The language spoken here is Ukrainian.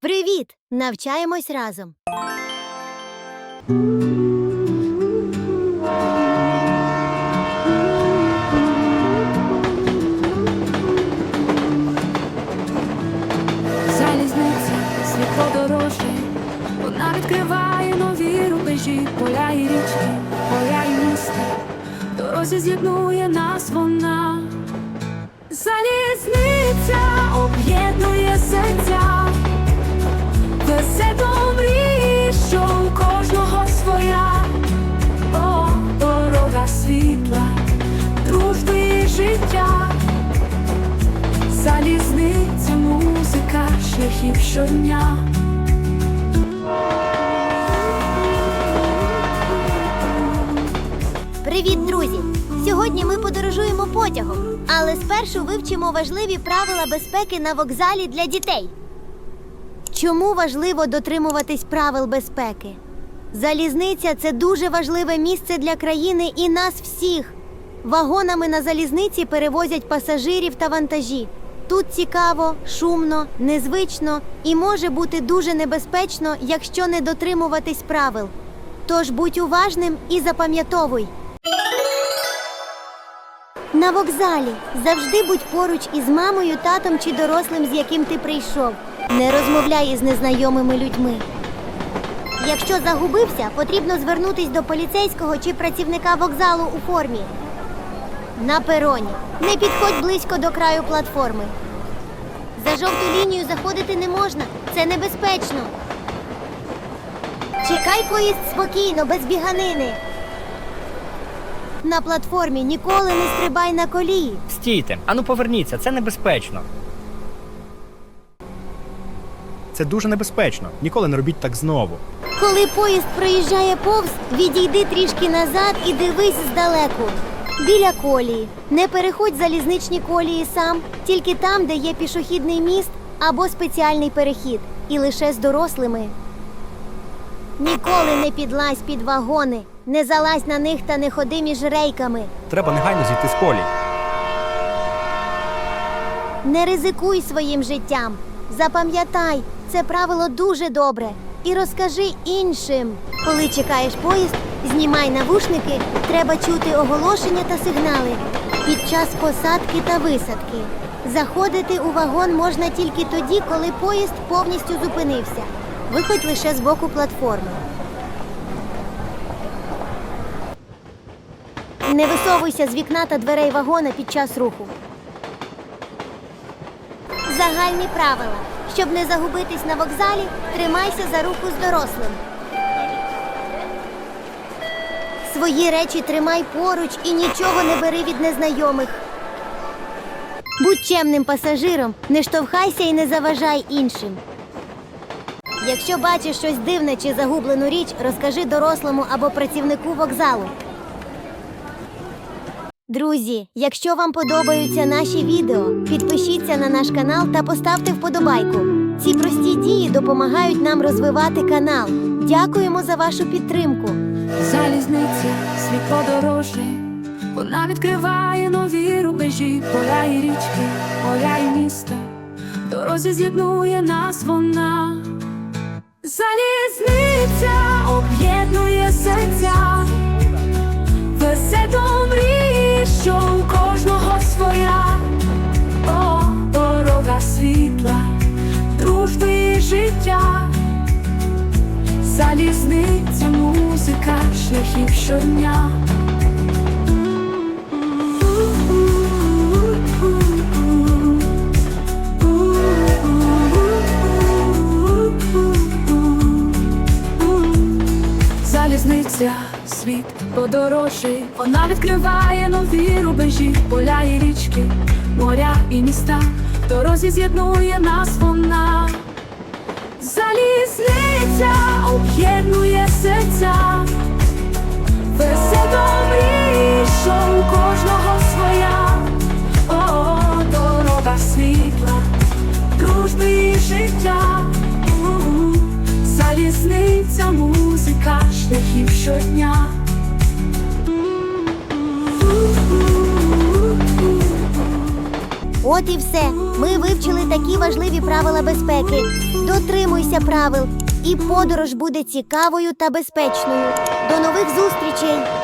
Привіт! Навчаємось разом. Залізниця, світ подорожей, вона відкриває нові рубежі, поля і річки, поля і міста, дорозі з'єднує нас вона. Залізниця об'єднує серця, весе до мрії, що у кожного своя, О, дорога світла, дружби і життя. Залізниця, музика, шляхів щодня. Сьогодні ми подорожуємо потягом, але спершу вивчимо важливі правила безпеки на вокзалі для дітей. Чому важливо дотримуватись правил безпеки? Залізниця це дуже важливе місце для країни і нас всіх. Вагонами на залізниці перевозять пасажирів та вантажі. Тут цікаво, шумно, незвично і може бути дуже небезпечно, якщо не дотримуватись правил. Тож будь уважним і запам'ятовуй. На вокзалі завжди будь поруч із мамою, татом чи дорослим, з яким ти прийшов. Не розмовляй із незнайомими людьми. Якщо загубився, потрібно звернутись до поліцейського чи працівника вокзалу у формі. На пероні. Не підходь близько до краю платформи. За жовту лінію заходити не можна. Це небезпечно. Чекай поїзд спокійно, без біганини. На платформі ніколи не стрибай на колії. Стійте, ану поверніться, це небезпечно. Це дуже небезпечно. Ніколи не робіть так знову. Коли поїзд проїжджає повз, відійди трішки назад і дивись здалеку. Біля колії. Не переходь залізничні колії сам, тільки там, де є пішохідний міст або спеціальний перехід, і лише з дорослими. Ніколи не підлазь під вагони, не залазь на них та не ходи між рейками. Треба негайно зійти з колій. Не ризикуй своїм життям. Запам'ятай, це правило дуже добре. І розкажи іншим. Коли чекаєш поїзд, знімай навушники, треба чути оголошення та сигнали під час посадки та висадки. Заходити у вагон можна тільки тоді, коли поїзд повністю зупинився. Виходь лише з боку платформи. Не висовуйся з вікна та дверей вагона під час руху. Загальні правила. Щоб не загубитись на вокзалі, тримайся за руку з дорослим. Свої речі тримай поруч і нічого не бери від незнайомих. Будь чемним пасажиром, не штовхайся і не заважай іншим. Якщо бачиш щось дивне чи загублену річ, розкажи дорослому або працівнику вокзалу. Друзі, якщо вам подобаються наші відео, підпишіться на наш канал та поставте вподобайку. Ці прості дії допомагають нам розвивати канал. Дякуємо за вашу підтримку. Залізниця, світ подорожей, вона відкриває нові рубежі, поля і річки, поля і міста, дорозі з'єднує нас вона. Залізниця об'єднує серця, везе до мрії, що у кожного своя, О, дорога світла, дружби і життя. Залізниця, музика, шляхів щодня. Залізниця, світ подорожчий, вона відкриває нові рубежі, поля і річки, моря і міста, в дорозі з'єднує нас вона. Залізниця об'єднує серця, весело до мрії, щодня. От і все. Ми вивчили такі важливі правила безпеки. Дотримуйся правил, і подорож буде цікавою та безпечною. До нових зустрічей!